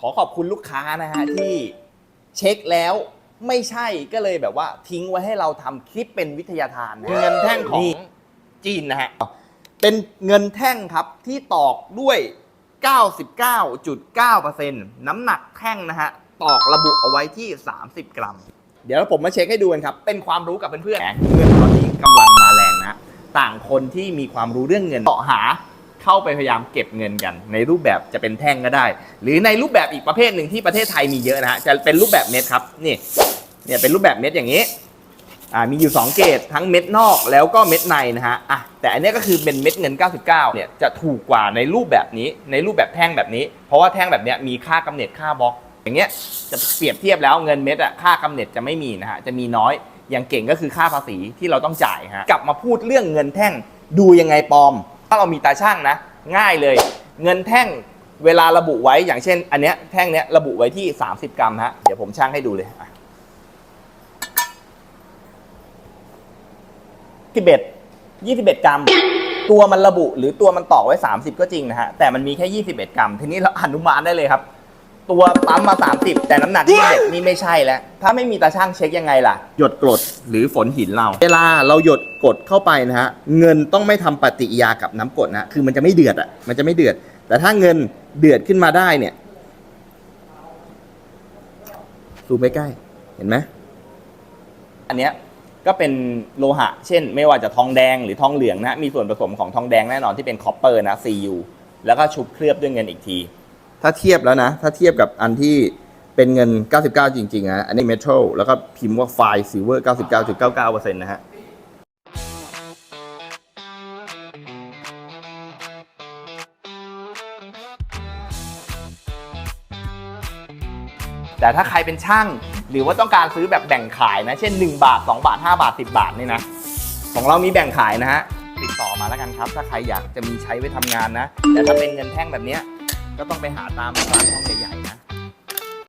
ขอขอบคุณลูกค้านะฮะที่เช็คแล้วไม่ใช่ก็เลยแบบว่าทิ้งไว้ให้เราทำคลิปเป็นวิทยาทานนะเงินแท่งของนี่จีนนะฮะ เป็นเงินแท่งครับที่ตอกด้วย 99.9%น้ำหนักแท่งนะฮะ ตอกระบุเอาไว้ที่ 30 กรัม เดี๋ยวผมมาเช็คให้ดูกันครับ เป็นความรู้กับเพื่อนๆเงินตอนนี้กำลังมาแรงนะ ต่างคนที่มีความรู้เรื่องเงินเสาะหา เข้าไปพยายามเก็บเงินกัน ในรูปแบบจะเป็นแท่งก็ได้ หรือในรูปแบบอีกประเภทหนึ่งที่ประเทศไทยมีเยอะนะฮะจะเป็นรูปแบบเม็ดครับนี่เนี่ยเป็นรูปแบบเม็ดอย่างนี้อ่ามีอยู่ 2 เกรดทั้งเม็ดนอกแล้วก็เม็ดในนะฮะอะแต่อันนี้ก็คือเป็นเม็ดเงิน 99เนี่ยจะถูกกว่าในรูปแบบนี้ในรูปแบบแท่งแบบนี้ เพราะว่าแท่งแบบเนี้ยมีค่ากำเนิดค่าบล็อก อย่างเงี้ยจะเปรียบเทียบแล้วเงินเม็ดอะค่ากำเนิดจะไม่มีนะฮะจะมีน้อยอย่างเก่งก็คือค่าภาษีที่เราต้องจ่ายฮะกลับมาพูดเรื่องเงินแท่งดูยังไงปลอม ถ้าเรามีตาช่างนะ ง่ายเลย เงินแท่งเวลาระบุไว้อย่างเช่น อันเนี้ยแท่งเนี้ยระบุไว้ที่ 30 กรัมฮะเดี๋ยวผมช่างให้ดูเลยสิบเอ็ดยี่สิบเอ็ดกรัม ตัวมันระบุหรือตัวมันตอกไว้ 30 ก็จริงนะฮะแต่มันมีแค่ 21 กรัม ทีนี้เราอนุมานได้เลยครับ ตัวปั๊มมา 30 แต่น้ำหนัก21นี่ไม่ใช่แล้ว ถ้าไม่มีตาช่างเช็คยังไงล่ะ หยดกรดหรือฝนหินเรา เวลาเราหยดกรดเข้าไปนะฮะ เงินต้องไม่ทำปฏิกิริยากับน้ำกรดนะ คือมันจะไม่เดือดอะ มันจะไม่เดือด แต่ถ้าเงินเดือดขึ้นมาได้เนี่ยซูมไปใกล้เห็นไหมอันเนี้ยก็เป็นโลหะ เช่น ไม่ว่าจะทองแดงหรือทองเหลืองนะ มีส่วนผสมของทองแดงแน่นอนที่เป็นคอปเปอร์นะ Cu แล้วก็ชุบเคลือบด้วยเงินอีกที ถ้าเทียบแล้วนะ ถ้าเทียบกับอันที่เป็นเงิน 99 จริงๆนะอันนี้เมทัลแล้วก็พิมพ์ว่าไฟซิลเวอร์ 99.99%นะฮะแต่ถ้าใครเป็นช่างหรือว่าต้องการซื้อแบบแบ่งขายนะ เช่น 1 บาท 2 บาท 5 บาท 10 บาทนี่นะ ของเรามีแบ่งขายนะฮะ ติดต่อมาแล้วกันครับ ถ้าใครอยากจะมีใช้ไว้ทำงานนะ แต่ถ้าเป็นเงินแท่งแบบนี้ ก็ต้องไปหาตามร้านทองใหญ่ๆนะ